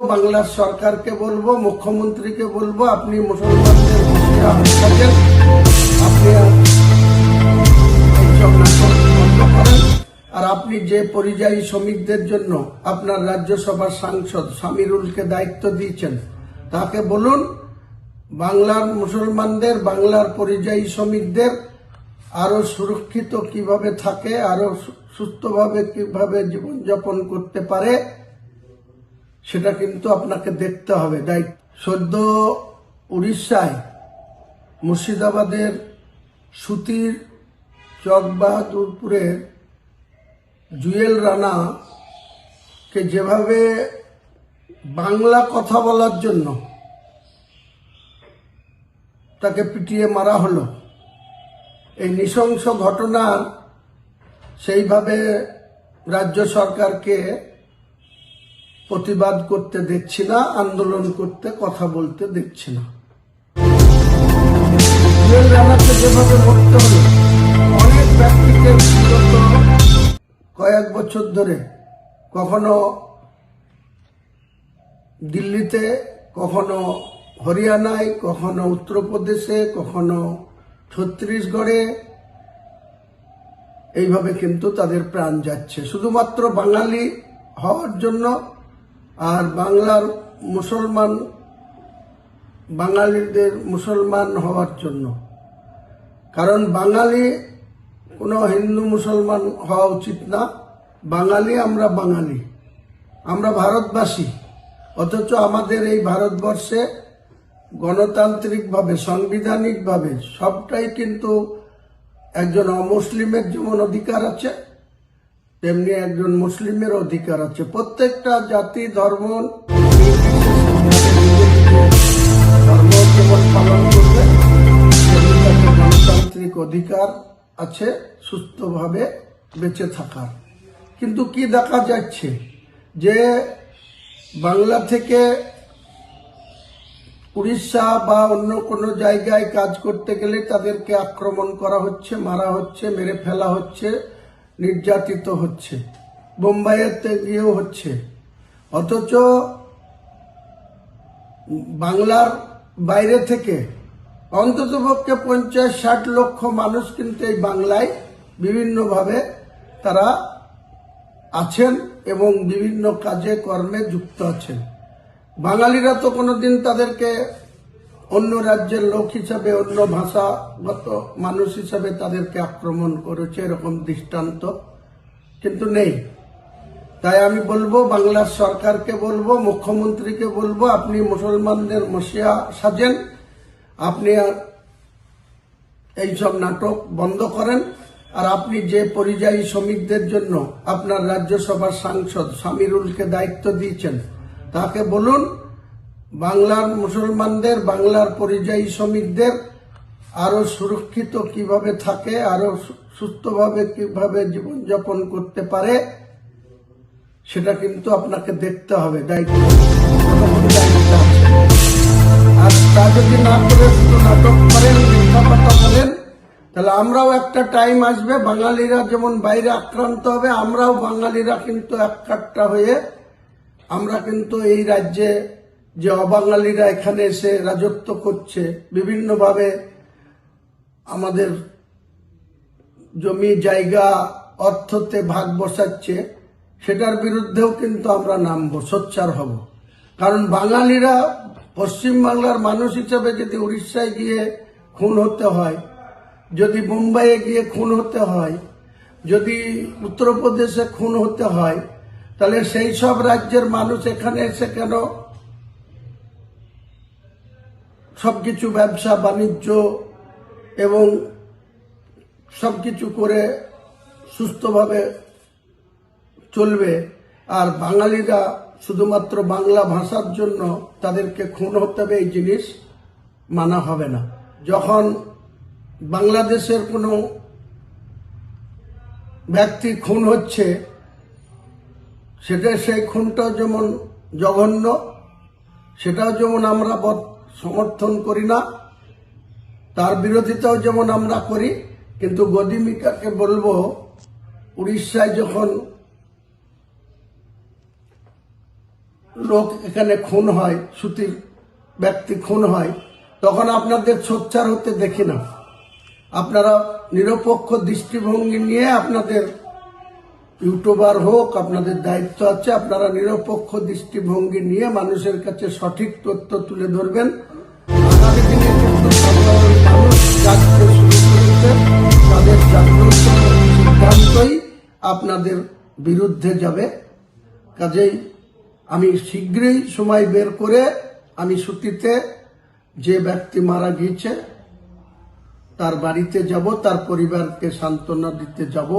বাংলার সরকারকে বলব, মুখ্যমন্ত্রীকে বলব, আপনি মুসলমানদের আপনি আর আপনি যে পরিযায়ী শ্রমিকদের জন্য আপনার রাজ্যসভার সাংসদ সামিরুলকে দায়িত্ব দিয়েছেন, তাকে বলুন, বাংলার মুসলমানদের, বাংলার পরিযায়ী শ্রমিকদের আরও সুরক্ষিত কীভাবে থাকে, আরও সুস্থভাবে কীভাবে জীবনযাপন করতে পারে সেটা কিন্তু আপনাকে দেখতে হবে। দায়িত্ব সদ্য উড়িষ্যায় মুর্শিদাবাদের সুতির চকবাহাদুরপুরের জুয়েল রানা কে যেভাবে বাংলা কথা বলার জন্য তাকে পিটিয়ে মারা হলো, এই নৃশংস ঘটনার সেইভাবে রাজ্য সরকারকে প্রতিবাদ করতে দেখছি না আন্দোলন করতে কথা বলতে দেখছি না। রানাকে যেভাবে মরতে হলো অনেক ব্যক্তিকে বিগত কয়েক বছর ধরে কখনো দিল্লিতে কখনো হরিয়ানায় কখনো উত্তরপ্রদেশে কখনো ছত্তিশগড়ে এইভাবে কিন্তু তাদের প্রাণ যাচ্ছে। শুধুমাত্র বাঙালি হওয়ার জন্য আর বাংলার মুসলমান, বাঙালিদের মুসলমান হওয়ার জন্য। কারণ বাঙালি, কোনো হিন্দু মুসলমান হওয়া উচিত না। বাঙালি আমরা বাঙালি। আমরা ভারতবাসী। অথচ আমাদের এই ভারতবর্ষে গণতান্ত্রিকভাবে, সাংবিধানিকভাবে সবটাই কিন্তু একজন অমুসলিমের যেমন অধিকার আছে তেমনি একজন মুসলিমের অধিকার আছে। প্রত্যেকটা জাতি, ধর্ম গণতান্ত্রিক অধিকার আছে সুস্থভাবে বেঁচে থাকার। কিন্তু কি দেখা যাচ্ছে? যে বাংলা থেকে উড়িষ্যা বা অন্য কোনো জায়গায় কাজ করতে গেলে তাদেরকে আক্রমণ করা হচ্ছে, মারা হচ্ছে, মেরে ফেলা হচ্ছে। নির্যাতিত হচ্ছে। বোম্বাইয়েতে গিয়েও হচ্ছে। অথচ বাংলার বাইরে থেকে অন্ততপক্ষে পঞ্চাশ ষাট লক্ষ মানুষ কিন্তু এই বাংলায় বিভিন্নভাবে তারা আছেন এবং বিভিন্ন কাজে কর্মে যুক্ত আছেন। বাঙালিরা তো কোনোদিন তাদেরকে অন্য রাজ্যের লোক হিসাবে, অন্য ভাষাগত মানুষ হিসাবে তাদেরকে আক্রমণ করেছে এরকম দৃষ্টান্ত কিন্তু নেই। তাই আমি বলব, বাংলার সরকারকে বলব, মুখ্যমন্ত্রীকে বলব, আপনি মুসলমানদের মসিয়া সাজেন, আপনি এইসব নাটক বন্ধ করেন, আর আপনি যে পরিযায়ী শ্রমিকদের জন্য আপনার রাজ্যসভার সাংসদ সামিরুলকে দায়িত্ব দিয়েছেন, তাকে বলুন বাংলার মুসলমানদের, বাংলার পরিযায়ী শ্রমিকদের আরও সুরক্ষিত কীভাবে থাকে, আরও সুস্থভাবে কীভাবে জীবনযাপন করতে পারে, সেটা কিন্তু আপনাকে দেখতে হবে দায়িত্ব। আর তা যদি না করে নাটক করেন কথা বলেন তাহলে আমরাও একটা টাইম আসবে, বাঙালিরা যেমন বাইরে আক্রান্ত হবে, আমরাও বাঙালিরা কিন্তু এক হয়ে, আমরা কিন্তু এই রাজ্যে যে অবাঙালিরা এখানে এসে রাজত্ব করছে, বিভিন্নভাবে আমাদের জমি, জায়গা, অর্থতে ভাগ বসাচ্ছে, সেটার বিরুদ্ধেও কিন্তু আমরা নামবো, সোচ্চার হব। কারণ বাঙালিরা পশ্চিম বাংলার মানুষ হিসেবে যদি উড়িষ্যায় গিয়ে খুন হতে হয়, যদি মুম্বাইয়ে গিয়ে খুন হতে হয়, যদি উত্তরপ্রদেশে খুন হতে হয়, তাহলে সেই সব রাজ্যের মানুষ এখানে এসে কেন সবকিছু ব্যবসা, বাণিজ্য এবং সবকিছু করে সুস্থভাবে চলবে। আর বাঙালিরা শুধুমাত্র বাংলা ভাষার জন্য তাদেরকে খুন হতে হবে, এই জিনিস মানা হবে না। যখন বাংলাদেশের কোনো ব্যক্তি খুন হচ্ছে, সেটা সেই খুনটাও যেমন জঘন্য, সেটাও যেমন আমরা সমর্থন করি না। তার বিরোধিতাও যেমন আমরা করি, কিন্তু গদিমিকাকে বলব, উড়িষ্যায় যখন লোক এখানে খুন হয়, সুতির ব্যক্তি খুন হয়, তখন আপনাদের সোচ্চার হতে দেখি না। আপনারা নিরপেক্ষ দৃষ্টিভঙ্গি নিয়ে আপনাদের ইউটিউবার হোক, আপনাদের দায়িত্ব আছে, আপনারা নিরপেক্ষ দৃষ্টিভঙ্গি নিয়ে মানুষের কাছে সঠিক তথ্য তুলে ধরবেন। আপনাদের বিরুদ্ধে যাবে। কাজেই আমি শীঘ্রই সময় বের করে আমি ছুটিতে যে ব্যক্তি মারা গিয়েছে, তার বাড়িতে যাব, তার পরিবারকে সান্ত্বনা দিতে যাব।